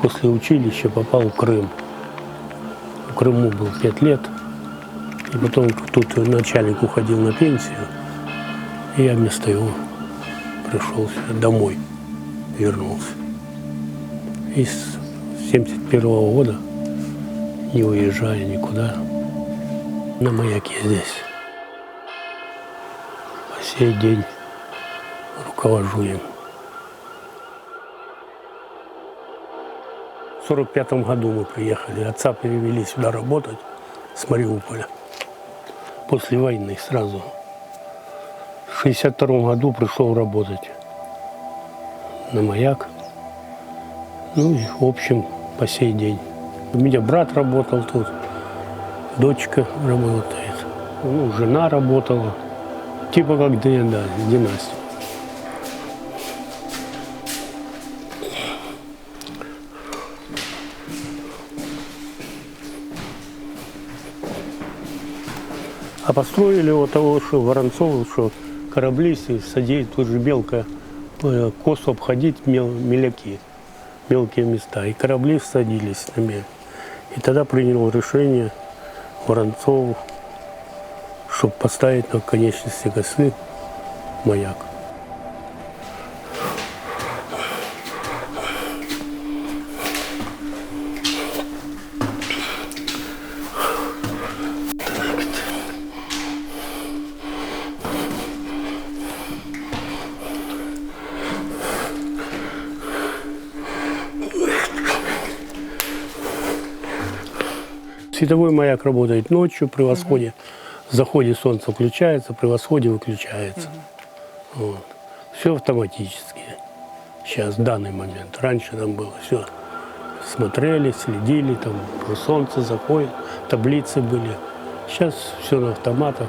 после училища попал в Крым. В Крыму был пять лет. И потом тут начальник уходил на пенсию. И я вместо его пришел домой, вернулся. И с 71 года, не уезжая никуда, на маяке здесь. По сей день руковожу им. В 45 году мы приехали. Отца перевели сюда работать с Мариуполя. После войны сразу. В 62 году пришел работать на маяк. Ну и в общем по сей день. У меня брат работал тут, дочка работает, ну, жена работала. Типа как ДНД, династия. А построили вот того, что Воронцова, что кораблисты садить, тут же белка, э, косу обходить мел, меляки, мелкие места. И корабли садились на мель. И тогда принял решение Воронцов, чтобы поставить на конечности косы маяк. Световой маяк работает ночью при восходе. В заходе солнца включается, при восходе выключается. Вот. Все автоматически. Сейчас, в данный момент. Раньше там было все. Смотрели, следили, там солнце заходит, таблицы были. Сейчас все на автоматах.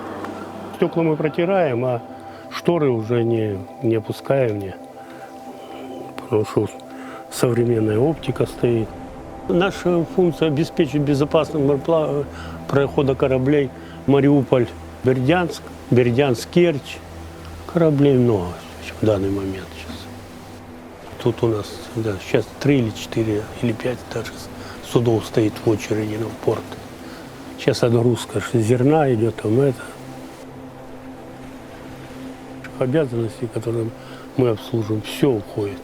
Стекла мы протираем, а шторы уже не, не опускаем. Не. Потому что современная оптика стоит. Наша функция обеспечить морепла- прохода кораблей Мариуполь, Бердянск, Бердянск, Керчь. Кораблей много в данный момент сейчас. Тут у нас да, сейчас три или четыре или пять даже судов стоит в очереди на порт. Сейчас отгрузка зерна идет, там это. Обязанности, которые мы обслуживаем, все уходит.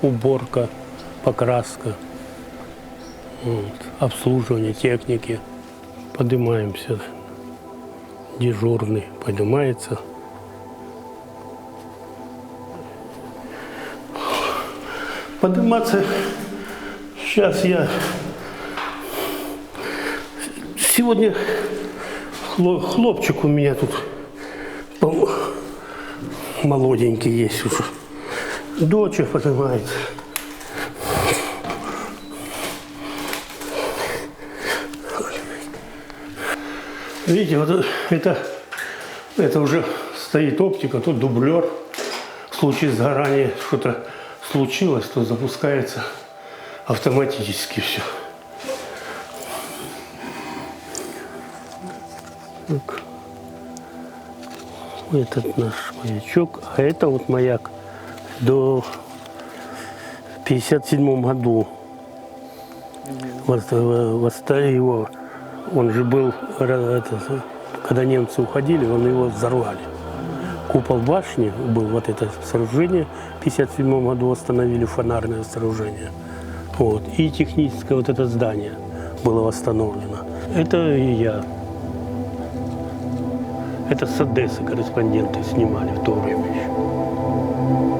Уборка, покраска, вот, обслуживание техники. Поднимаемся. Дежурный поднимается. Подниматься. Сейчас я сегодня хло- хлопчик у меня тут молоденький есть уже. Дочь поднимается. Видите, вот это, это уже стоит оптика, тут дублер. В случае сгорания что-то случилось, то запускается автоматически все. Так. Этот наш маячок, а это вот маяк до 57 году. Вот, э, восста- его, он же был, ра- это, когда немцы уходили, он его взорвали. Купол башни был вот это сооружение, в 57 году восстановили фонарное сооружение. Вот. И техническое вот это здание было восстановлено. Это и я. Это с Одессы корреспонденты снимали в то время еще.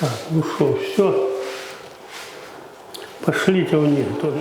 Так, ну что, все. Пошлите у них тоже.